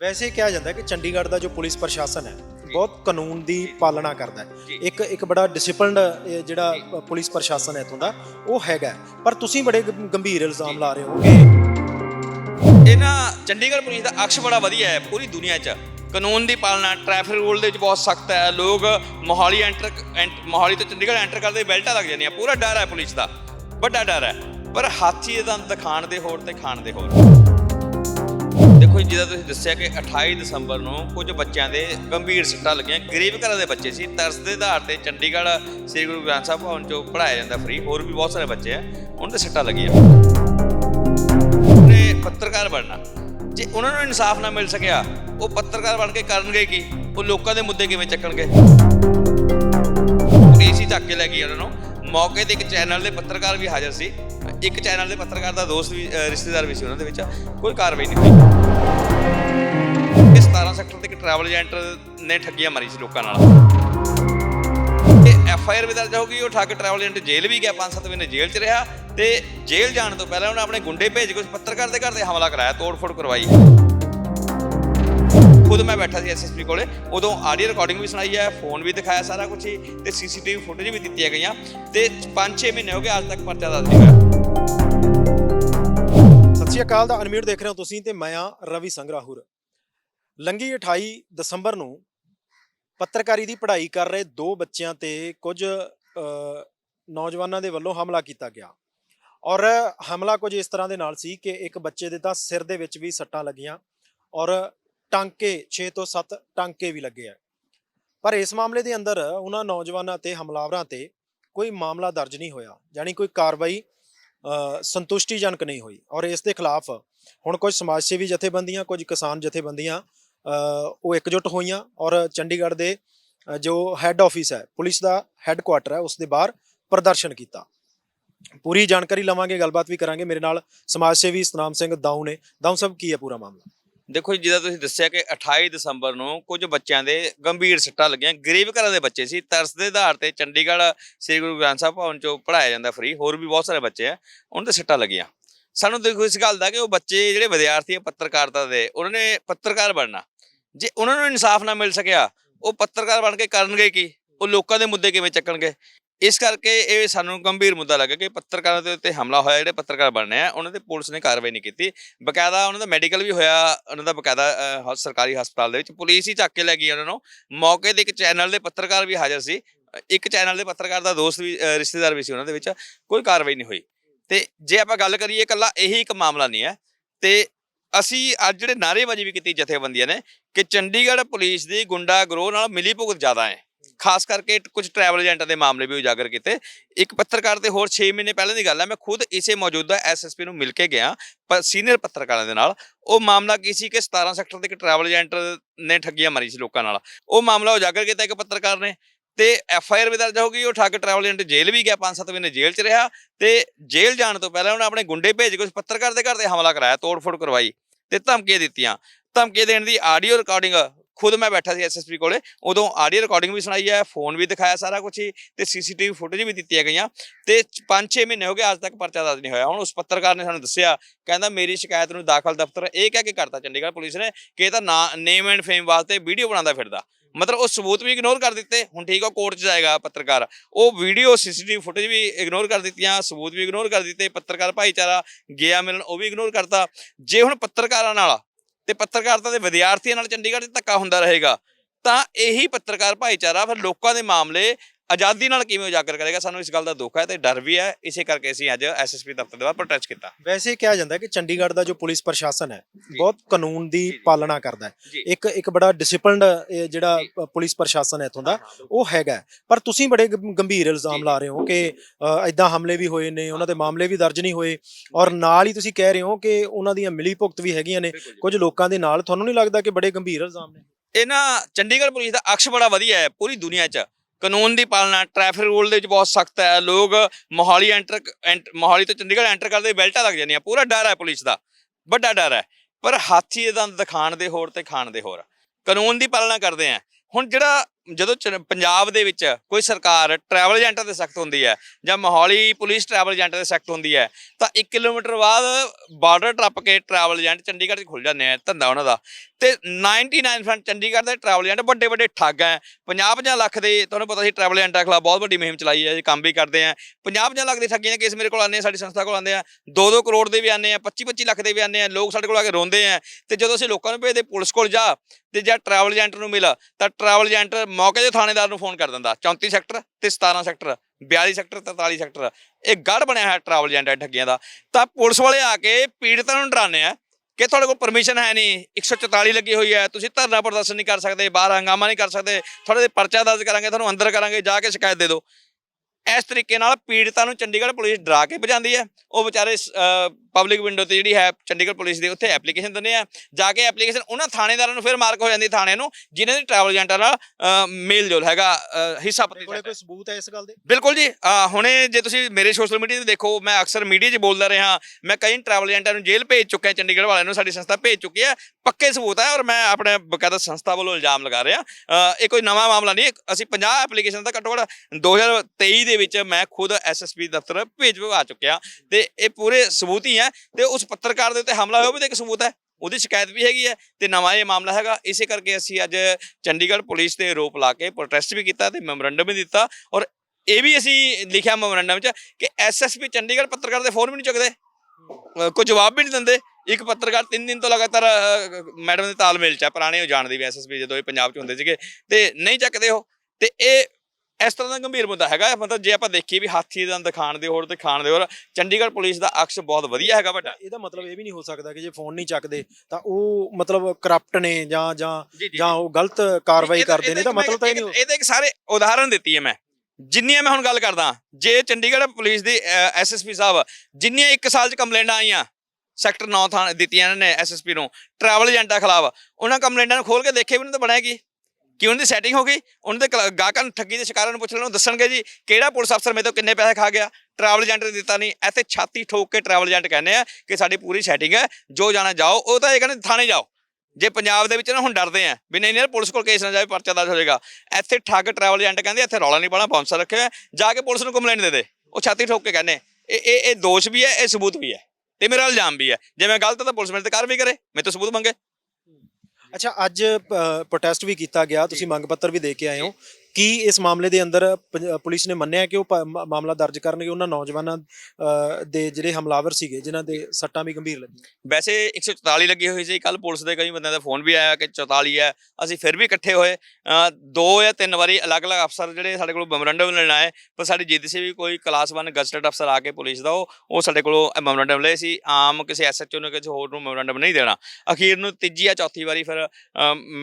ਵੈਸੇ ਕਿਹਾ ਜਾਂਦਾ ਹੈ ਕਿ ਚੰਡੀਗੜ੍ਹ ਦਾ ਜੋ ਪੁਲਿਸ ਪ੍ਰਸ਼ਾਸਨ ਹੈ ਬਹੁਤ ਕਾਨੂੰਨ ਦੀ ਪਾਲਣਾ ਕਰਦਾ ਹੈ। ਇੱਕ ਇੱਕ ਬੜਾ ਡਿਸਪਲਿਨਡ ਜਿਹੜਾ ਪੁਲਿਸ ਪ੍ਰਸ਼ਾਸਨ ਹੈ ਇੱਥੋਂ ਦਾ ਉਹ ਹੈਗਾ ਪਰ ਤੁਸੀਂ ਬੜੇ ਗੰਭੀਰ ਇਲਜ਼ਾਮ ਲਾ ਰਹੇ ਹੋ ਕਿ ਇਹ ਨਾ ਚੰਡੀਗੜ੍ਹ ਪੁਲਿਸ ਦਾ ਅਕਸ਼ ਬੜਾ ਵਧੀਆ ਹੈ ਪੂਰੀ ਦੁਨੀਆ 'ਚ। ਕਾਨੂੰਨ ਦੀ ਪਾਲਣਾ ਟ੍ਰੈਫਿਕ ਰੂਲ ਦੇ ਵਿੱਚ ਬਹੁਤ ਸਖਤ ਹੈ। ਲੋਕ ਮੋਹਾਲੀ ਐਂਟਰ ਐਂਟ- ਮੋਹਾਲੀ ਤੋਂ ਚੰਡੀਗੜ੍ਹ ਐਂਟਰ ਕਰਦੇ ਬੈਲਟਾਂ ਲੱਗ ਜਾਂਦੀਆਂ। ਪੂਰਾ ਡਰ ਹੈ ਪੁਲਿਸ ਦਾ। ਵੱਡਾ ਡਰ ਹੈ। ਪਰ ਹਾਥੀ ਇਹਦਾ ਦਿਖਾਣ ਦੇ ਹੋਰ ਤੇ ਖਾਣ ਦੇ ਹੋਰ। ਦੇਖੋ ਜੀ, ਤੁਸੀਂ ਦੱਸਿਆ ਕਿ 28 ਦਸੰਬਰ ਨੂੰ ਕੁਝ ਬੱਚਿਆਂ ਦੇ ਗੰਭੀਰ ਸੱਟਾਂ ਲੱਗੀਆਂ। ਗਰੀਬ ਘਰਾਂ ਦੇ ਬੱਚੇ ਸੀ। ਤਰਸ ਦੇ ਆਧਾਰ ਤੇ ਚੰਡੀਗੜ੍ਹ ਸ੍ਰੀ ਗੁਰੂ ਗ੍ਰੰਥ ਸਾਹਿਬ ਭਵਨ ਚੋਂ ਪੜਾਇਆ ਜਾਂਦਾ ਫ੍ਰੀ ਹੋਰ ਵੀ ਬਹੁਤ ਸਾਰੇ ਬੱਚੇ ਆ। ਉਹਨਾਂ ਦੇ ਸੱਟਾਂ ਲੱਗੀਆਂ। ਉਹਨੇ ਪੱਤਰਕਾਰ ਬਣਨਾ। ਜੇ ਉਹਨਾਂ ਨੂੰ ਇਨਸਾਫ ਨਾ ਮਿਲ ਸਕਿਆ ਉਹ ਪੱਤਰਕਾਰ ਬਣ ਕੇ ਕਰਨਗੇ ਕੀ? ਉਹ ਲੋਕਾਂ ਦੇ ਮੁੱਦੇ ਕਿਵੇਂ ਚੱਕਣਗੇ? ਏਸੀ ਚੱਕ ਕੇ ਲੈ ਗਈ ਉਹਨਾਂ ਨੂੰ। ਮੌਕੇ ਤੇ ਇੱਕ ਚੈਨਲ ਦੇ ਪੱਤਰਕਾਰ ਵੀ ਹਾਜ਼ਰ ਸੀ। ਇੱਕ ਚੈਨਲ ਦੇ ਪੱਤਰਕਾਰ ਦਾ ਦੋਸਤ ਵੀ, ਅਹ, ਰਿਸ਼ਤੇਦਾਰ ਵੀ ਸੀ ਉਹਨਾਂ ਦੇ ਵਿੱਚ। ਕੋਈ ਕਾਰਵਾਈ ਨਹੀਂ ਹੋਈ। ਇਹ 17 ਸੈਕਟਰ ਤੇ ਇੱਕ ਟਰੈਵਲ ਏਜੰਟ ਨੇ ਠੱਗੀਆਂ ਮਾਰੀ ਸੀ ਲੋਕਾਂ ਨਾਲ। ਤੇ ਐਫ ਆਈ ਆਰ ਵੀ ਦਰਜ ਹੋ ਗਈ। ਉਹ ਠੱਗ ਟਰੈਵਲ ਏਜੰਟ ਜੇਲ੍ਹ ਵੀ ਗਿਆ। 5-7 ਮਹੀਨੇ ਜੇਲ੍ਹ 'ਚ ਰਿਹਾ ਤੇ ਜੇਲ੍ਹ ਜਾਣ ਤੋਂ ਪਹਿਲਾਂ ਉਹਨੇ ਆਪਣੇ ਗੁੰਡੇ ਭੇਜ ਕੇ ਉਸ ਪੱਤਰਕਾਰ ਦੇ ਘਰ ਤੇ ਹਮਲਾ ਕਰਾਇਆ, ਤੋੜ-ਫੋੜ ਕਰਵਾਈ। ਖੁਦ ਮੈਂ ਬੈਠਾ ਸੀ ਐਸਐਸਪੀ ਕੋਲੇ। ਉਦੋਂ ਆਡੀਓ ਰਿਕਾਰਡਿੰਗ ਵੀ ਸੁਣਾਈ ਹੈ ਫੋਨ ਵੀ ਦਿਖਾਇਆ ਸਾਰਾ ਕੁਝ ਹੀ ਤੇ ਸੀਸੀਟੀਵੀ ਫੁਟੇਜ ਵੀ ਦਿੱਤੀਆਂ ਗਈਆਂ। ਤੇ 5-6 ਮਹੀਨੇ ਹੋ ਗਏ, ਅੱਜ ਤੱਕ ਪਰਚਾ ਦਰਜ ਨਹੀਂ ਹੋਇਆ। ਸ਼੍ਰੀ ਅਕਾਲ ਦਾ ਅਨਮਿਊਟ ਦੇਖ ਰਹੇ ਹੋ ਤੁਸੀਂ ਤੇ ਮੈਂ ਆ ਰਵੀ ਸੰਗਰਾਹੁਰ ਲੰਗੀ 28 ਦਸੰਬਰ ਨੂੰ ਪੱਤਰਕਾਰੀ ਦੀ ਪੜ੍ਹਾਈ ਕਰ ਰਹੇ ਦੋ ਬੱਚਿਆਂ ਤੇ ਕੁਝ ਨੌਜਵਾਨਾਂ ਦੇ ਵੱਲੋਂ ਹਮਲਾ ਕੀਤਾ ਗਿਆ। ਔਰ ਹਮਲਾ ਕੁਝ ਇਸ ਤਰ੍ਹਾਂ ਦੇ ਨਾਲ ਸੀ ਕਿ ਇੱਕ ਬੱਚੇ ਦੇ ਤਾਂ ਸਿਰ ਦੇ ਵਿੱਚ ਵੀ ਸੱਟਾਂ ਲੱਗੀਆਂ ਔਰ ਟਾਂਕੇ 6 ਤੋਂ 7 ਟਾਂਕੇ ਵੀ ਲੱਗੇ ਆ। ਪਰ ਇਸ ਮਾਮਲੇ ਦੇ ਅੰਦਰ ਉਹਨਾਂ ਨੌਜਵਾਨਾਂ ਤੇ ਹਮਲਾਵਰਾਂ ਤੇ ਕੋਈ ਮਾਮਲਾ ਦਰਜ ਨਹੀਂ ਹੋਇਆ, ਯਾਨੀ ਕੋਈ ਕਾਰਵਾਈ ਸੰਤੁਸ਼ਟੀਜਨਕ ਨਹੀਂ ਹੋਈ ਔਰ ਇਸ ਦੇ ਖਿਲਾਫ ਹੁਣ ਕੁਝ ਸਮਾਜ ਸੇਵੀ ਜਥੇਬੰਦੀਆਂ, ਕੁਝ ਕਿਸਾਨ ਜਥੇਬੰਦੀਆਂ ਉਹ ਇਕਜੁੱਟ ਹੋਈਆਂ ਔਰ ਚੰਡੀਗੜ੍ਹ ਦੇ ਜੋ ਹੈੱਡ ਆਫਿਸ ਹੈ, ਪੁਲਿਸ ਦਾ ਹੈੱਡਕੁਆਟਰ ਹੈ, ਉਸ ਦੇ ਬਾਹਰ ਪ੍ਰਦਰਸ਼ਨ ਕੀਤਾ। ਪੂਰੀ ਜਾਣਕਾਰੀ ਲਵਾਂਗੇ, ਗੱਲਬਾਤ ਵੀ ਕਰਾਂਗੇ। ਮੇਰੇ ਨਾਲ ਸਮਾਜ ਸੇਵੀ ਸਤਨਾਮ ਸਿੰਘ ਦਾਊ ਨੇ। ਦਾਊ ਸਾਹਿਬ, ਕੀ ਹੈ ਪੂਰਾ ਮਾਮਲਾ? ਦੇਖੋ ਜੀ, ਜਿੱਦਾਂ ਤੁਸੀਂ ਦੱਸਿਆ ਕਿ 28 ਦਸੰਬਰ ਨੂੰ ਕੁਝ ਬੱਚਿਆਂ ਦੇ ਗੰਭੀਰ ਸੱਟਾਂ ਲੱਗੀਆਂ। ਗਰੀਬ ਘਰਾਂ ਦੇ ਬੱਚੇ ਸੀ। ਤਰਸ ਦੇ ਆਧਾਰ ਤੇ ਚੰਡੀਗੜ੍ਹ ਸ੍ਰੀ ਗੁਰੂ ਗ੍ਰੰਥ ਸਾਹਿਬ ਭਵਨ ਚੋਂ ਪੜਾਇਆ ਜਾਂਦਾ ਫ੍ਰੀ ਹੋਰ ਵੀ ਬਹੁਤ ਸਾਰੇ ਬੱਚੇ ਆ ਉਹਨਾਂ ਤੇ ਸੱਟਾਂ ਲੱਗੀਆਂ। ਸਾਨੂੰ ਦੇਖੋ ਇਸ ਗੱਲ ਦਾ ਕਿ ਉਹ ਬੱਚੇ ਜਿਹੜੇ ਵਿਦਿਆਰਥੀ ਆ ਪੱਤਰਕਾਰਤਾ ਦੇ ਉਹਨਾਂ ਨੇ ਪੱਤਰਕਾਰ ਬਣਨਾ। ਜੇ ਉਹਨਾਂ ਨੂੰ ਇਨਸਾਫ ਨਾ ਮਿਲ ਸਕਿਆ ਉਹ ਪੱਤਰਕਾਰ ਬਣ ਕੇ ਕਰਨਗੇ ਕੀ? ਉਹ ਲੋਕਾਂ ਦੇ ਮੁੱਦੇ ਕਿਵੇਂ ਚੱਕਣਗੇ? ਇਸ ਕਰਕੇ ਇਹ ਸਾਨੂੰ ਗੰਭੀਰ ਮੁੱਦਾ ਲੱਗਾ ਕਿ ਪੱਤਰਕਾਰਾਂ ਦੇ ਉੱਤੇ ਹਮਲਾ ਹੋਇਆ, ਜਿਹੜੇ ਪੱਤਰਕਾਰ ਬਣਨੇ ਆ, ਉਹਨਾਂ ਤੇ ਪੁਲਿਸ ਨੇ ਕਾਰਵਾਈ ਨਹੀਂ ਕੀਤੀ। ਬਕਾਇਦਾ ਉਹਨਾਂ ਦਾ ਮੈਡੀਕਲ ਵੀ ਹੋਇਆ, ਉਹਨਾਂ ਦਾ ਬਕਾਇਦਾ ਹ- ਸਰਕਾਰੀ ਹਸਪਤਾਲ ਦੇ ਵਿੱਚ। ਪੁਲਿਸ ਹੀ ਚੱਕ ਕੇ ਲੈ ਗਈ ਉਹਨਾਂ ਨੂੰ। ਮੌਕੇ ਤੇ ਇੱਕ ਚੈਨਲ ਦੇ ਪੱਤਰਕਾਰ ਵੀ ਹਾਜ਼ਰ ਸੀ। ਇੱਕ ਚੈਨਲ ਦੇ ਪੱਤਰਕਾਰ ਦਾ ਦੋਸਤ ਵੀ ਰਿਸ਼ਤੇਦਾਰ ਵੀ ਸੀ ਉਹਨਾਂ ਦੇ ਵਿੱਚ। ਕੋਈ ਕਾਰਵਾਈ ਨਹੀਂ ਹੋਈ। ਤੇ ਜੇ ਆਪਾਂ ਗੱਲ ਕਰੀਏ ਇਕੱਲਾ, ਇਹੀ ਇੱਕ ਮਾਮਲਾ ਨਹੀਂ ਹੈ। ਤੇ ਅਸੀਂ ਅੱਜ ਜਿਹੜੇ ਨਾਅਰੇਬਾਜ਼ੀ ਵੀ ਕੀਤੀ ਜਥੇਬੰਦੀਆਂ ਨੇ ਕਿ ਚੰਡੀਗੜ੍ਹ ਪੁਲਿਸ ਦੀ ਗੁੰਡਾ ਗਰੋਹ ਨਾਲ ਮਿਲੀ ਭੁਗਤ ਜ਼ਿਆਦਾ ਹੈ। ਖਾਸ ਕਰਕੇ ਕੁਝ ਟਰੈਵਲ ਏਜੰਟਾਂ ਦੇ ਮਾਮਲੇ ਵੀ ਉਜਾਗਰ ਕੀਤੇ। ਇੱਕ ਪੱਤਰਕਾਰ ਤੇ ਹੋਰ 6 ਮਹੀਨੇ ਪਹਿਲਾਂ ਦੀ ਗੱਲ ਹੈ, ਮੈਂ ਖੁਦ ਇਸੇ ਮੌਜੂਦਾ ਐਸਐਸਪੀ ਨੂੰ ਮਿਲ ਕੇ ਗਿਆ ਪਰ ਸੀਨੀਅਰ ਪੱਤਰਕਾਰਾਂ ਦੇ ਨਾਲ। ਉਹ ਮਾਮਲਾ ਕੀ ਸੀ ਕਿ 17 ਸੈਕਟਰ ਦੇ ਇੱਕ ਟਰੈਵਲ ਏਜੰਟ ਨੇ ਠੱਗੀਆਂ ਮਾਰੀ ਸੀ ਲੋਕਾਂ ਨਾਲ। ਉਹ ਮਾਮਲਾ ਉਜਾਗਰ ਕੀਤਾ ਇੱਕ ਪੱਤਰਕਾਰ ਨੇ ਤੇ ਐਫ ਆਈ ਆਰ ਵੀ ਦਰਜ ਹੋ ਗਈ। ਉਹ ਠੱਗ ਟਰੈਵਲ ਏਜੰਟ ਜੇਲ੍ਹ ਵੀ ਗਿਆ 5-7 ਮਹੀਨੇ ਜੇਲ੍ਹ 'ਚ ਰਿਹਾ ਤੇ ਜੇਲ੍ਹ ਜਾਣ ਤੋਂ ਪਹਿਲਾਂ ਉਹਨੇ ਆਪਣੇ ਗੁੰਡੇ ਭੇਜ ਕੇ ਉਸ ਪੱਤਰਕਾਰ ਦੇ ਘਰ ਤੇ ਹਮਲਾ ਕਰਾਇਆ, ਤੋੜ-ਫੋੜ ਕਰਵਾਈ ਤੇ ਧਮਕੀਆਂ ਦਿੱਤੀਆਂ। ਧਮਕੀ ਦੇਣ ਦੀ ਆਡੀਓ ਰਿਕਾਰਡਿੰਗ ਖੁਦ ਮੈਂ ਬੈਠਾ ਸੀ ਐਸਐਸਪੀ ਕੋਲੇ, ਉਦੋਂ ਆਡੀਓ ਰਿਕਾਰਡਿੰਗ ਵੀ ਸੁਣਾਈ ਹੈ ਫੋਨ ਵੀ ਦਿਖਾਇਆ ਸਾਰਾ ਕੁਝ ਹੀ, ਤੇ ਸੀਸੀਟੀਵੀ ਫੁਟੇਜ ਵੀ ਦਿੱਤੀਆਂ ਗਈਆਂ। ਤੇ 5-6 ਮਹੀਨੇ ਹੋ ਗਏ, ਅੱਜ ਤੱਕ ਪਰਚਾ ਦਰਜ ਨਹੀਂ ਹੋਇਆ। ਹੁਣ ਉਸ ਪੱਤਰਕਾਰ ਨੇ ਸਾਨੂੰ ਦੱਸਿਆ, ਕਹਿੰਦਾ ਮੇਰੀ ਸ਼ਿਕਾਇਤ ਨੂੰ ਦਾਖਲ ਦਫ਼ਤਰ ਇਹ ਕਹਿ ਕੇ ਕਰਤਾ, ਚੰਡੀਗੜ੍ਹ ਪੁਲਿਸ ਨੇ, ਕਿ ਇਹ ਤਾਂ ਨਾ ਨੇਮ ਐਂਡ ਫੇਮ ਵਾਸਤੇ ਵੀਡੀਓ ਬਣਾਉਂਦਾ ਫਿਰਦਾ। ਮਤਲਬ ਉਹ ਸਬੂਤ ਵੀ ਇਗਨੋਰ ਕਰ ਦਿੱਤੇ, ਹੁਣ ਠੀਕ ਆ ਕੋਰਟ 'ਚ ਜਾਏਗਾ ਪੱਤਰਕਾਰ। ਉਹ ਵੀਡੀਓ ਸੀਸੀਟੀਵੀ ਫੁਟੇਜ ਵੀ ਇਗਨੋਰ ਕਰ ਦਿੱਤੀਆਂ, ਸਬੂਤ ਵੀ ਇਗਨੋਰ ਕਰ ਦਿੱਤੇ, ਪੱਤਰਕਾਰ ਭਾਈਚਾਰਾ ਗਿਆ ਮਿਲਣ, ਉਹ ਵੀ ਇਗਨੋਰ ਕਰਤਾ। ਜੇ ਹੁਣ ਪੱਤਰਕਾਰਾਂ ਨਾਲ ਤੇ ਪੱਤਰਕਾਰਤਾ ਦੇ ਵਿਦਿਆਰਥੀਆਂ ਨਾਲ ਚੰਡੀਗੜ੍ਹ 'ਚ ਧੱਕਾ ਹੁੰਦਾ ਰਹੇਗਾ। ਤਾਂ ਇਹੀ ਪੱਤਰਕਾਰ ਭਾਈਚਾਰਾ ਫਿਰ ਲੋਕਾਂ ਦੇ ਮਾਮਲੇ ਆਜ਼ਾਦੀ ਨਾਲ ਕਿਵੇਂ ਉਜਾਗਰ ਕਰੇਗਾ ਸਾਨੂੰ ਇਸ ਗੱਲ ਦਾ ਦੁੱਖ ਹੈ ਤੇ ਡਰ ਵੀ ਹੈ ਇਸੇ ਕਰਕੇ ਅਸੀਂ ਅੱਜ ਐਸਐਸਪੀ ਦਫ਼ਤਰ ਦੇ ਬਾਹਰ ਪ੍ਰੋਟੈਸਟ ਕੀਤਾ। ਵੈਸੇ ਕਿਹਾ ਜਾਂਦਾ ਕਿ ਚੰਡੀਗੜ੍ਹ ਦਾ ਜੋ ਪੁਲਿਸ ਪ੍ਰਸ਼ਾਸਨ ਹੈ ਬਹੁਤ ਕਾਨੂੰਨ ਦੀ ਪਾਲਣਾ ਕਰਦਾ ਹੈ। ਇੱਕ ਇੱਕ ਬੜਾ ਡਿਸਪਲਿਨਡ ਜਿਹੜਾ ਪੁਲਿਸ ਪ੍ਰਸ਼ਾਸਨ ਹੈ ਇੱਥੋਂ ਦਾ ਉਹ ਹੈਗਾ ਪਰ ਤੁਸੀਂ ਬੜੇ ਗੰਭੀਰ ਇਲਜ਼ਾਮ ਲਾ ਰਹੇ ਹੋ ਕਿ ਐਦਾਂ ਹਮਲੇ ਵੀ ਹੋਏ ਨੇ ਉਹਨਾਂ ਦੇ ਮਾਮਲੇ ਵੀ ਦਰਜ ਨਹੀਂ ਹੋਏ ਔਰ ਨਾਲ ਹੀ ਤੁਸੀਂ ਕਹਿ ਰਹੇ ਹੋ ਕਿ ਉਹਨਾਂ ਦੀਆਂ ਮਿਲੀ ਭੁਗਤ ਵੀ ਹੈਗੀਆਂ ਨੇ। ਕੁਝ ਲੋਕਾਂ ਦੇ ਨਾਲ ਤੁਹਾਨੂੰ ਨਹੀਂ ਲੱਗਦਾ ਕਿ ਬੜੇ ਗੰਭੀਰ ਇਲਜ਼ਾਮ ਨੇ? ਇਹ ਨਾ ਚੰਡੀਗੜ੍ਹ ਪੁਲਿਸ ਦਾ ਅਕਸ਼ ਬੜਾ ਵਧੀਆ ਹੈ ਪੂਰੀ ਦੁਨੀਆ 'ਚ। ਕਾਨੂੰਨ ਦੀ ਪਾਲਣਾ ਟ੍ਰੈਫਿਕ ਰੂਲ ਦੇ ਵਿੱਚ ਬਹੁਤ ਸਖਤ ਹੈ, ਲੋਕ ਮੋਹਾਲੀ ਐਂਟਰ ਐਂਟ- ਮੋਹਾਲੀ ਤੋਂ ਚੰਡੀਗੜ੍ਹ ਐਂਟਰ ਕਰਦੇ, ਬੈਲਟਾਂ ਲੱਗ ਜਾਂਦੀਆਂ, ਪੂਰਾ ਡਰ ਹੈ ਪੁਲਿਸ ਦਾ, ਵੱਡਾ ਡਰ ਹੈ, ਪਰ ਹਾਥੀ ਇਹਦਾ ਦਿਖਾਣ ਦੇ ਹੋਰ ਤੇ ਖਾਣ ਦੇ ਹੋਰ ਕਾਨੂੰਨ ਦੀ ਪਾਲਣਾ ਕਰਦੇ ਆ, ਹੁਣ ਜਿਹੜਾ ਜਦੋਂ ਚ- ਪੰਜਾਬ ਦੇ ਵਿੱਚ ਕੋਈ ਸਰਕਾਰ ਟਰੈਵਲ ਏਜੰਟਾਂ ਤੇ ਸਖਤ ਹੁੰਦੀ ਹੈ ਜਾਂ ਮੋਹਾਲੀ ਪੁਲਿਸ ਟਰੈਵਲ ਏਜੰਟਾਂ ਤੇ ਸਖਤ ਹੁੰਦੀ ਹੈ, ਤਾਂ 1 ਕਿਲੋਮੀਟਰ ਬਾਅਦ ਬਾਰਡਰ ਟੱਪ ਕੇ ਟਰੈਵਲ ਏਜੰਟ ਚੰਡੀਗੜ੍ਹ 'ਚ ਖੁੱਲ ਜਾਂਦੇ ਆ ਧੰਦਾ ਉਹਨਾਂ ਦਾ। ਤੇ 99% ਚੰਡੀਗੜ੍ਹ ਦੇ ਟਰੈਵਲ ਏਜੰਟ ਵੱਡੇ ਵੱਡੇ ਠੱਗ ਹੈ। 50-50 ਲੱਖ ਦੇ ਤੁਹਾਨੂੰ ਪਤਾ ਸੀ ਟਰੈਵਲ ਏਜੰਟਾਂ ਖਿਲਾਫ ਬਹੁਤ ਵੱਡੀ ਮੁਹਿੰਮ ਚਲਾਈ ਹੈ ਜੀ ਕੰਮ ਵੀ ਕਰਦੇ ਆ। 50-50 ਲੱਖ ਦੇ ਠੱਗੀਆਂ ਦੇ ਕੇਸ ਮੇਰੇ ਕੋਲ ਆਉਂਦੇ ਆ, ਸਾਡੀ ਸੰਸਥਾ ਕੋਲ ਆਉਂਦੇ ਆ। 2-2 ਕਰੋੜ ਦੇ ਵੀ ਆਉਂਦੇ ਆ 25-25 ਲੱਖ ਦੇ ਵੀ ਆਉਂਦੇ ਆ, ਲੋਕ ਸਾਡੇ ਕੋਲ ਆ ਕੇ ਰੋਂਦੇ ਆ। ਤੇ ਜਦੋਂ ਅਸੀਂ ਲੋਕਾਂ ਨੂੰ ਭੇਜਦੇ, ਪੁਲਿਸ ਕੋਲ ਜਾ ਤੇ ਜਾਂ ਟਰੈਵਲ ਏਜੰਟ ਨੂੰ ਮਿਲ, ਤਾਂ ਟਰੈਵਲ ਏਜੰਟ ਮੌਕੇ ਦੇ ਥਾਣੇਦਾਰ ਨੂੰ ਫੋਨ ਕਰ ਦਿੰਦਾ 34 ਸੈਕਟਰ ਤੇ 17 ਸੈਕਟਰ 42 ਸੈਕਟਰ 43 ਸੈਕਟਰ, ਇਹ ਗੜ ਬਣਿਆ ਹੈ ਟਰੈਵਲ ਏਜੰਟ ਠੱਗੀਆਂ ਦਾ। ਤਾਂ ਪੁਲਿਸ ਵਾਲੇ ਆ ਕੇ ਪੀੜਤਾਂ ਨੂੰ ਡਰਾਉਂਦੇ ਆ ਕਿ ਤੁਹਾਡੇ ਕੋਲ ਪਰਮਿਸ਼ਨ ਹੈ ਨਹੀਂ 144 ਲੱਗੀ ਹੋਈ ਹੈ, ਤੁਸੀਂ ਧਰਨਾ ਪ੍ਰਦਰਸ਼ਨ ਨਹੀਂ ਕਰ ਸਕਦੇ, ਬਾਹਰ ਹੰਗਾਮਾ ਨਹੀਂ ਕਰ ਸਕਦੇ, ਤੁਹਾਡੇ ਤੇ ਪਰਚਾ ਦਰਜ ਕਰਾਂਗੇ, ਤੁਹਾਨੂੰ ਅੰਦਰ ਕਰਾਂਗੇ, ਜਾ ਕੇ ਸ਼ਿਕਾਇਤ ਦੇ ਦਿਓ। ਇਸ ਤਰੀਕੇ ਨਾਲ ਪੀੜਤਾਂ ਨੂੰ ਚੰਡੀਗੜ੍ਹ ਪੁਲਿਸ ਡਰਾ ਕੇ ਭਜਾਉਂਦੀ ਹੈ। ਉਹ ਵਿਚਾਰੇ ਪਬਲਿਕ ਵਿੰਡੋ ਤੇ ਜਿਹੜੀ ਹੈ ਚੰਡੀਗੜ੍ਹ ਪੁਲਿਸ ਦੇ ਉੱਥੇ ਐਪਲੀਕੇਸ਼ਨ ਦਿੰਦੇ ਆ। ਜਾ ਕੇ ਐਪਲੀਕੇਸ਼ਨ ਉਹਨਾਂ ਥਾਣੇਦਾਰਾਂ ਨੂੰ ਫਿਰ ਮਾਰਕ ਹੋ ਜਾਂਦੀ ਥਾਣੇ ਨੂੰ ਜਿਨ੍ਹਾਂ ਦੀ ਟਰੈਵਲ ਏਜੰਟਾਂ ਨਾਲ ਮੇਲ ਜੋਲ ਹੈਗਾ ਹਿੱਸਾ ਤੁਹਾਡੇ ਕੋਲੇ ਕੋਈ ਸਬੂਤ ਹੈ ਇਸ ਗੱਲ ਦੇ? ਬਿਲਕੁਲ ਜੀ ਹੁਣੇ ਜੇ ਤੁਸੀਂ ਮੇਰੇ ਸੋਸ਼ਲ ਮੀਡੀਆ ਤੇ ਦੇਖੋ ਮੈਂ ਅਕਸਰ ਮੀਡੀਆ 'ਚ ਬੋਲਦਾ ਰਿਹਾ। ਮੈਂ ਕਈ ਟਰੈਵਲ ਏਜੰਟਾਂ ਨੂੰ ਜੇਲ੍ਹ ਭੇਜ ਚੁੱਕਿਆ ਚੰਡੀਗੜ੍ਹ ਵਾਲਿਆਂ ਨੂੰ ਸਾਡੀ ਸੰਸਥਾ ਭੇਜ ਚੁੱਕੀ ਹੈ। ਪੱਕੇ ਸਬੂਤ ਹੈ ਔਰ ਮੈਂ ਆਪਣੇ ਬਕਾਇਦਾ ਸੰਸਥਾ ਵੱਲੋਂ ਇਲਜ਼ਾਮ ਲਗਾ ਰਿਹਾ। ਇਹ ਕੋਈ ਨਵਾਂ ਮਾਮਲਾ ਨਹੀਂ ਅਸੀਂ 50 ਐਪਲੀਕੇਸ਼ਨ ਦਾ ਘੱਟੋ ਘੱਟ 2023 ਦੇ ਵਿੱਚ ਮੈਂ ਖੁਦ ਐਸਐਸਪੀ ਦਫ਼ਤਰ ਭੇਜ ਭਗਾ ਚੁੱਕਿਆ। ਤੇ ਇਹ ਪੂਰੇ ਸਬੂਤ ਹੀ ਹੈ ਤੇ ਉਸ ਪੱਤਰਕਾਰ ਦੇ ਉੱਤੇ ਹਮਲਾ ਹੋਇਆ ਵੀ ਤਾਂ ਇੱਕ ਸਬੂਤ ਹੈ, ਉਹਦੀ ਸ਼ਿਕਾਇਤ ਵੀ ਹੈਗੀ ਹੈ ਤੇ ਨਵਾਂ ਇਹ ਮਾਮਲਾ ਹੈਗਾ। ਇਸੇ ਕਰਕੇ ਅਸੀਂ ਅੱਜ ਚੰਡੀਗੜ੍ਹ ਪੁਲਿਸ ਤੇ ਆਰੋਪ ਲਾ ਕੇ ਪ੍ਰੋਟੈਸਟ ਵੀ ਕੀਤਾ ਤੇ ਮੈਮੋਰੰਡਮ ਵੀ ਦਿੱਤਾ ਔਰ ਇਹ ਵੀ ਅਸੀਂ ਲਿਖਿਆ ਮੈਮੋਰੰਡਮ 'ਚ ਕਿ ਐਸਐਸਪੀ ਚੰਡੀਗੜ੍ਹ ਪੱਤਰਕਾਰ ਦੇ ਫੋਨ ਵੀ ਨਹੀਂ ਚੁੱਕਦੇ ਕੋਈ ਜਵਾਬ ਵੀ ਨਹੀਂ ਦਿੰਦੇ। ਇੱਕ ਪੱਤਰਕਾਰ ਤਿੰਨ ਦਿਨ ਤੋਂ ਲਗਾਤਾਰ ਮੈਡਮ ਦੇ ਤਾਲਮੇਲ 'ਚ ਹੈ ਪੁਰਾਣੇ ਉਹ ਜਾਣਦੇ ਵੀ ਐਸਐਸਪੀ ਜਦੋਂ ਇਹ ਪੰਜਾਬ 'ਚ ਹੁੰਦੇ ਸੀਗੇ ਤੇ ਨਹੀਂ ਚੱਕਦੇ ਉਹ। ਤੇ ਇਹ ਇਸ ਤਰ੍ਹਾਂ ਦਾ ਗੰਭੀਰ ਮੁੱਦਾ ਹੈਗਾ ਮਤਲਬ ਜੇ ਆਪਾਂ ਦੇਖੀਏ ਵੀ ਹਾਥੀ ਦਾ ਦਿਖਾਣ ਦੇ ਹੋਰ ਤੇ ਖਾਣ ਦੇ ਹੋਰ ਚੰਡੀਗੜ੍ਹ ਪੁਲਿਸ ਦਾ ਅਕਸ ਬਹੁਤ ਵਧੀਆ ਹੈਗਾ ਵੱਡਾ। ਇਹਦਾ ਮਤਲਬ ਇਹ ਵੀ ਨਹੀਂ ਹੋ ਸਕਦਾ ਕਿ ਜੇ ਫੋਨ ਨਹੀਂ ਚੱਕਦੇ ਤਾਂ ਉਹ ਮਤਲਬ ਕਰਪਟ ਨੇ ਜਾਂ ਜਾਂ ਜਾਂ ਉਹ ਗਲਤ ਕਾਰਵਾਈ ਕਰਦੇ ਨੇ ਇਹਦਾ ਇਹਦਾ ਮਤਲਬ ਤਾਂ ਇਹ ਨਹੀਂ ਇਹਦੇ ਇੱਕ ਸਾਰੇ ਉਦਾਹਰਨ ਦਿੱਤੀ ਹੈ ਮੈਂ। ਜਿੰਨੀਆਂ ਮੈਂ ਹੁਣ ਗੱਲ ਕਰਦਾ ਜੇ ਚੰਡੀਗੜ੍ਹ ਪੁਲਿਸ ਦੀ ਐਸਐਸਪੀ ਸਾਹਿਬ ਜਿੰਨੀਆਂ ਇੱਕ ਸਾਲ 'ਚ ਕੰਪਲੇਂਟਾਂ ਆਈਆਂ ਸੈਕਟਰ 9 ਥਾਣੇ ਦਿੱਤੀਆਂ ਇਹਨਾਂ ਨੇ ਐਸਐਸਪੀ ਨੂੰ ਟਰੈਵਲ ਏਜੰਟਾਂ ਖਿਲਾਫ ਉਹਨਾਂ ਕੰਪਲੇਂਟਾਂ ਨੂੰ ਖੋਲ ਕੇ ਦੇਖੇ ਵੀ ਉਹਨਾਂ ਤਾਂ ਬਣਿਆ ਕੀ? ਕਿ ਉਹਨਾਂ ਦੀ ਸੈਟਿੰਗ ਹੋ ਗਈ ਉਹਨਾਂ ਦੇ ਕਲ- ਗਾਹਕਾਂ ਨੂੰ ਠੱਗੀ ਦੇ ਸ਼ਿਕਾਰਾਂ ਨੂੰ ਪੁੱਛ ਲੈਣ ਉਹ ਦੱਸਣਗੇ ਜੀ ਕਿਹੜਾ ਪੁਲਿਸ ਅਫਸਰ ਮੇਰੇ ਤੋਂ ਕਿੰਨੇ ਪੈਸੇ ਖਾ ਗਿਆ? ਟਰੈਵਲ ਏਜੰਟ ਨੇ ਦਿੱਤਾ ਨਹੀਂ। ਇੱਥੇ ਛਾਤੀ ਠੋਕ ਕੇ ਟਰੈਵਲ ਏਜੰਟ ਕਹਿੰਦੇ ਆ ਕਿ ਸਾਡੀ ਪੂਰੀ ਸੈਟਿੰਗ ਹੈ ਜੋ ਜਾਣਾ ਜਾਓ ਉਹ ਤਾਂ ਇਹ ਕਹਿੰਦੇ ਥਾਣੇ ਜਾਓ। ਜੇ ਪੰਜਾਬ ਦੇ ਵਿੱਚ ਨਾ ਹੁਣ ਡਰਦੇ ਆ ਵੀ ਨਹੀਂ ਨਹੀਂ ਯਾਰ ਪੁਲਿਸ ਕੋਲ ਕੇਸ ਨਾ ਜਾਵੇ ਪਰਚਾ ਦਰਜ ਹੋ ਜਾਏਗਾ। ਇੱਥੇ ਠੱਗ ਟਰੈਵਲ ਏਜੰਟ ਕਹਿੰਦੇ ਇੱਥੇ ਰੌਲਾ ਨਹੀਂ ਪਾਣਾ ਬਾਉਂਸਰ ਰੱਖਿਆ ਹੋਇਆ, ਜਾ ਕੇ ਪੁਲਿਸ ਨੂੰ ਕੰਪਲੇਂਟ ਦੇ ਦੇ। ਉਹ ਛਾਤੀ ਠੋਕ ਕੇ ਕਹਿੰਦੇ ਇਹ ਇਹ ਇਹ ਦੋਸ਼ ਵੀ ਹੈ ਇਹ ਸਬੂਤ ਵੀ ਹੈ। ਤੇ ਮੇਰਾ ਇਲਜ਼ਾਮ ਵੀ ਹੈ। ਜੇ ਮੈਂ ਗਲਤ ਤਾਂ ਪੁਲਿਸ ਮੇਰੇ ਤੇ ਕਾਰਵਾਈ ਕਰੇ ਮੇਰੇ ਤੋਂ ਸਬੂਤ ਮੰਗੇ। ਅੱਛਾ ਅੱਜ ਪ੍ਰੋਟੈਸਟ ਵੀ ਕੀਤਾ ਗਿਆ ਤੁਸੀਂ ਮੰਗ ਪੱਤਰ ਵੀ ਦੇ ਕੇ ਆਏ ਹੋ। ਕੀ ਇਸ ਮਾਮਲੇ ਦੇ ਅੰਦਰ ਪੰਜ- ਪੁਲਿਸ ਨੇ ਮੰਨਿਆ ਕਿ ਉਹ ਮਾਮਲਾ ਦਰਜ ਕਰਨਗੇ ਉਹਨਾਂ ਨੌਜਵਾਨਾਂ ਦੇ ਜਿਹੜੇ ਹਮਲਾਵਰ ਸੀਗੇ, ਜਿਨ੍ਹਾਂ ਦੇ ਸੱਟਾਂ ਵੀ ਗੰਭੀਰ ਲੱਗੀਆਂ? ਵੈਸੇ 144 ਲੱਗੀ ਹੋਈ ਸੀ ਕੱਲ ਪੁਲਿਸ ਦੇ ਕਈ ਬੰਦਿਆਂ ਦਾ ਫੋਨ ਵੀ ਆਇਆ ਕਿ 44 ਹੈ, ਅਸੀਂ ਫਿਰ ਵੀ ਇਕੱਠੇ ਹੋਏ ਦੋ ਜਾਂ ਤਿੰਨ ਵਾਰੀ ਅਲੱਗ-ਅਲੱਗ ਅਫਸਰ ਜਿਹੜੇ ਸਾਡੇ ਕੋਲ ਮੈਮੋਰੰਡਮ ਲੈਣ ਆਏ, ਪਰ ਸਾਡੀ ਜਿੱਦ ਸੀ ਵੀ ਕੋਈ ਕਲਾਸ 1 ਗਜ਼ਟਡ ਅਫਸਰ ਆ ਕੇ ਪੁਲਿਸ ਦਾ, ਉਹ ਸਾਡੇ ਕੋਲੋਂ ਮੈਮੋਰੰਡਮ ਲਏ ਸੀ, ਆਮ ਕਿਸੇ ਐਸਐਚਓ ਨੂੰ ਕਿਸੇ ਹੋਰ ਨੂੰ ਮੈਮੋਰੰਡਮ ਨਹੀਂ ਦੇਣਾ। ਅਖੀਰ ਨੂੰ ਤੀਜੀ ਜਾਂ ਚੌਥੀ ਵਾਰੀ ਫਿਰ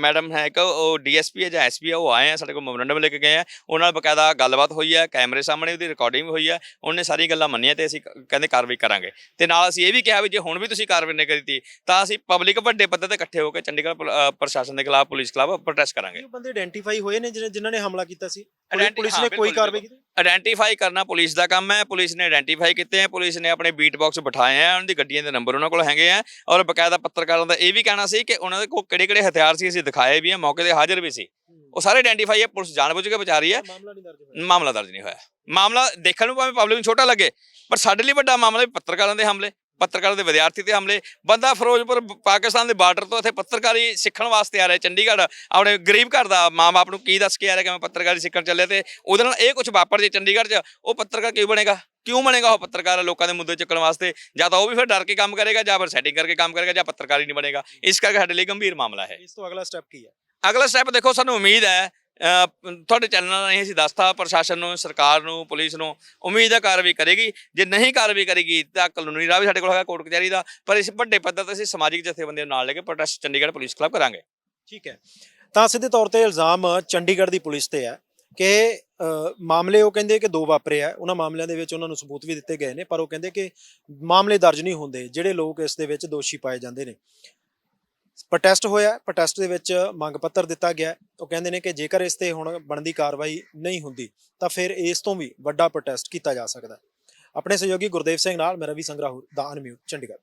ਮੈਡਮ ਹੈ ਕਿ ਉਹ ਡੀਐਸਪੀ ਹੈ ਜਾਂ ਐਸਪੀ ਹੈ, ਉਹ ਆਏ ਆ, ਸਾਡੇ ਕੋਲ ਮੈਮੋਰੰਡਮ ਲੈ ਕੇ ਗਏ ਆ। ਉਹਨਾਂ ਨਾਲ ਬਕਾਇਦਾ ਗੱਲਬਾਤ ਹੋਈ ਹੈ ਕੈਮਰੇ ਸਾਹਮਣੇ ਉਹਦੀ ਰਿਕਾਰਡਿੰਗ ਹੋਈ ਹੈ ਉਹਨੇ ਸਾਰੀ ਗੱਲਾਂ ਮੰਨੀਆਂ ਤੇ ਅਸੀਂ ਕਹਿੰਦੇ ਕਾਰਵਾਈ ਕਰਾਂਗੇ। ਤੇ ਨਾਲ ਅਸੀਂ ਇਹ ਵੀ ਕਿਹਾ ਵੀ ਜੇ ਹੁਣ ਵੀ ਤੁਸੀਂ ਕਾਰਵਾਈ ਨਹੀਂ ਕੀਤੀ ਤਾਂ ਅਸੀਂ ਪਬਲਿਕ ਵੱਡੇ ਪੱਧਰ ਤੇ ਇਕੱਠੇ ਹੋ ਕੇ ਚੰਡੀਗੜ੍ਹ ਪ੍ਰਸ਼ਾਸਨ ਦੇ ਖਿਲਾਫ ਪੁਲਿਸ ਖਿਲਾਫ ਪ੍ਰੋਟੈਸਟ ਕਰਾਂਗੇ। ਉਹ ਬੰਦੇ ਆਇਡੈਂਟੀਫਾਈ ਹੋਏ ਨੇ ਜਿਨ੍ਹਾਂ ਨੇ ਹਮਲਾ ਕੀਤਾ ਸੀ ਪੁਲਿਸ- ਨੇ ਕੋਈ ਕਾਰਵਾਈ ਕੀਤੀ ਆਇਡੈਂਟੀਫਾਈ ਕਰਨਾ ਪੁਲਿਸ ਦਾ ਕੰਮ ਹੈ। ਪੁਲਿਸ ਨੇ ਆਇਡੈਂਟੀਫਾਈ ਕੀਤੇ ਹੈ ਪੁਲਿਸ ਨੇ ਆਪਣੇ ਬੀਟ ਬਾਕਸ ਬਿਠਾਏ ਆ। ਉਹਨਾਂ ਦੀ ਗੱਡੀਆਂ ਦੇ ਨੰਬਰ ਉਹਨਾਂ ਕੋਲ ਹੈਗੇ ਆ। ਔਰ ਬਕਾਇਦਾ ਪੱਤਰਕਾਰਾਂ ਦਾ ਇਹ ਵੀ ਕਹਿਣਾ ਸੀ ਕਿ ਉਹਨਾਂ ਦੇ ਕੋਲ ਕਿਹੜੇ ਕਿਹੜੇ ਹਥਿਆਰ ਸੀ ਅਸੀਂ ਦਿਖਾਏ ਵੀ ਆ। ਮੌਕੇ ਤੇ ਹਾਜ਼ਰ ਵੀ ਸੀ। ਉਹ ਸਾਰੇ ਆਇਡੈਂਟੀਫਾਈ ਹੈ ਪੁਲਿਸ ਜਾਣਬੁੱਝ ਕੇ ਬਚਾ ਰਹੀ ਹੈ। ਮਾਮਲਾ ਨਹੀਂ ਦਰਜ ਹੋਇਆ। ਮਾਮਲਾ ਦਰਜ ਨਹੀਂ ਹੋਇਆ। ਮਾਮਲਾ ਦੇਖਣ ਨੂੰ ਭਾਵੇਂ ਪਬਲਿਕ ਨੂੰ ਛੋਟਾ ਲੱਗੇ ਪਰ ਸਾਡੇ ਲਈ ਵੱਡਾ ਮਾਮਲਾ ਵੀ ਪੱਤਰਕਾਰਾਂ ਦੇ ਹਮਲੇ ਪੱਤਰਕਾਰਾਂ ਦੇ ਵਿਦਿਆਰਥੀ ਤੇ ਹਮਲੇ। ਬੰਦਾ ਫਿਰੋਜ਼ਪੁਰ ਪਾਕਿਸਤਾਨ ਦੇ ਬਾਰਡਰ ਤੋਂ ਇੱਥੇ ਪੱਤਰਕਾਰੀ ਸਿੱਖਣ ਵਾਸਤੇ ਆ ਰਿਹਾ ਚੰਡੀਗੜ੍ਹ। ਆਪਣੇ ਗਰੀਬ ਘਰ ਦਾ ਮਾਂ-ਬਾਪ ਨੂੰ ਕੀ ਦੱਸ ਕੇ ਆ ਰਿਹਾ ਕਿ ਮੈਂ ਪੱਤਰਕਾਰੀ ਸਿੱਖਣ ਚੱਲਿਆ ਤੇ ਉਹਦੇ ਨਾਲ ਇਹ ਕੁਝ ਵਾਪਰ ਜੇ ਚੰਡੀਗੜ੍ਹ 'ਚ ਉਹ ਪੱਤਰਕਾਰ ਕਿਉਂ ਬਣੇਗਾ? ਕਿਉਂ ਬਣੇਗਾ ਉਹ ਪੱਤਰਕਾਰ ਲੋਕਾਂ ਦੇ ਮੁੱਦੇ ਚੱਕਣ ਵਾਸਤੇ? ਜਾਂ ਤਾਂ ਉਹ ਵੀ ਫਿਰ ਡਰ ਕੇ ਕੰਮ ਕਰੇਗਾ ਜਾਂ ਫਿਰ ਸੈਟਿੰਗ ਕਰਕੇ ਕੰਮ ਕਰੇਗਾ ਜਾਂ ਪੱਤਰਕਾਰੀ ਨਹੀਂ ਬਣੇਗਾ। ਇਸ ਕਰਕੇ ਸਾਡੇ ਲਈ ਗੰਭੀਰ ਮਾਮਲਾ ਹੈ। ਇਸ ਤੋਂ ਅਗਲਾ ਸਟੈਪ ਕੀ ਹੈ? ਅਗਲਾ ਸਟੈਪ ਦੇਖੋ, ਸਾਨੂੰ ਉਮੀਦ ਹੈ ਤੁਹਾਡੇ ਚੈਨਲ ਰਾਹੀਂ ਅਸੀਂ ਦੱਸਤਾ, ਪ੍ਰਸ਼ਾਸਨ ਨੂੰ, ਸਰਕਾਰ ਨੂੰ, ਪੁਲਿਸ ਨੂੰ, ਉਮੀਦ ਹੈ ਕਾਰਵਾਈ ਕਰੇਗੀ। ਜੇ ਨਹੀਂ ਕਾਰਵਾਈ ਕਰੇਗੀ ਤਾਂ ਕਾਨੂੰਨੀ ਰਾਹ ਵੀ ਸਾਡੇ ਕੋਲ ਹੈਗਾ, ਕੋਰਟ ਕਚਹਿਰੀ ਦਾ, ਪਰ ਇਸ ਵੱਡੇ ਪੱਧਰ ਤੇ ਅਸੀਂ ਸਮਾਜਿਕ ਜਥੇਬੰਦੀਆਂ ਨੂੰ ਨਾਲ ਲੈ ਕੇ ਪ੍ਰੋਟੈਸਟ ਚੰਡੀਗੜ੍ਹ ਪੁਲਿਸ ਖਿਲਾਫ ਕਰਾਂਗੇ। ਠੀਕ ਹੈ। ਤਾਂ ਸਿੱਧੇ ਤੌਰ ਤੇ ਇਲਜ਼ਾਮ ਚੰਡੀਗੜ੍ਹ ਦੀ ਪੁਲਿਸ ਤੇ ਹੈ ਕਿ ਮਾਮਲੇ ਉਹ ਕਹਿੰਦੇ ਕਿ ਦੋ ਵਾਪਰੇ ਆ। ਉਹਨਾਂ ਮਾਮਲਿਆਂ ਦੇ ਵਿੱਚ ਉਹਨਾਂ ਨੂੰ ਸਬੂਤ ਵੀ ਦਿੱਤੇ ਗਏ ਨੇ, ਪਰ ਉਹ ਕਹਿੰਦੇ ਕਿ ਮਾਮਲੇ ਦਰਜ ਨਹੀਂ ਹੁੰਦੇ, ਜਿਹੜੇ ਲੋਕ ਇਸ ਦੇ ਵਿੱਚ ਦੋਸ਼ੀ ਪਾਏ ਜਾਂਦੇ ਨੇ। ਪ੍ਰੋਟੈਸਟ ਹੋਇਆ ਪ੍ਰੋਟੈਸਟ ਦੇ ਵਿੱਚ ਮੰਗ ਪੱਤਰ ਦਿੱਤਾ ਗਿਆ ਉਹ ਕਹਿੰਦੇ ਨੇ ਕਿ ਜੇਕਰ ਇਸ ਤੇ ਹੁਣ ਬਣਦੀ ਕਾਰਵਾਈ ਨਹੀਂ ਹੁੰਦੀ, ਤਾਂ ਫਿਰ ਇਸ ਤੋਂ ਵੀ ਵੱਡਾ ਪ੍ਰੋਟੈਸਟ ਕੀਤਾ ਜਾ ਸਕਦਾ ਆਪਣੇ ਸਹਿਯੋਗੀ ਗੁਰਦੇਵ ਸਿੰਘ ਨਾਲ, ਮੈਂ ਰਵੀ ਸੰਗਰਾਹੁਰ ਦਾ ਅਨਮਿਊਟ ਚੰਡੀਗੜ੍ਹ।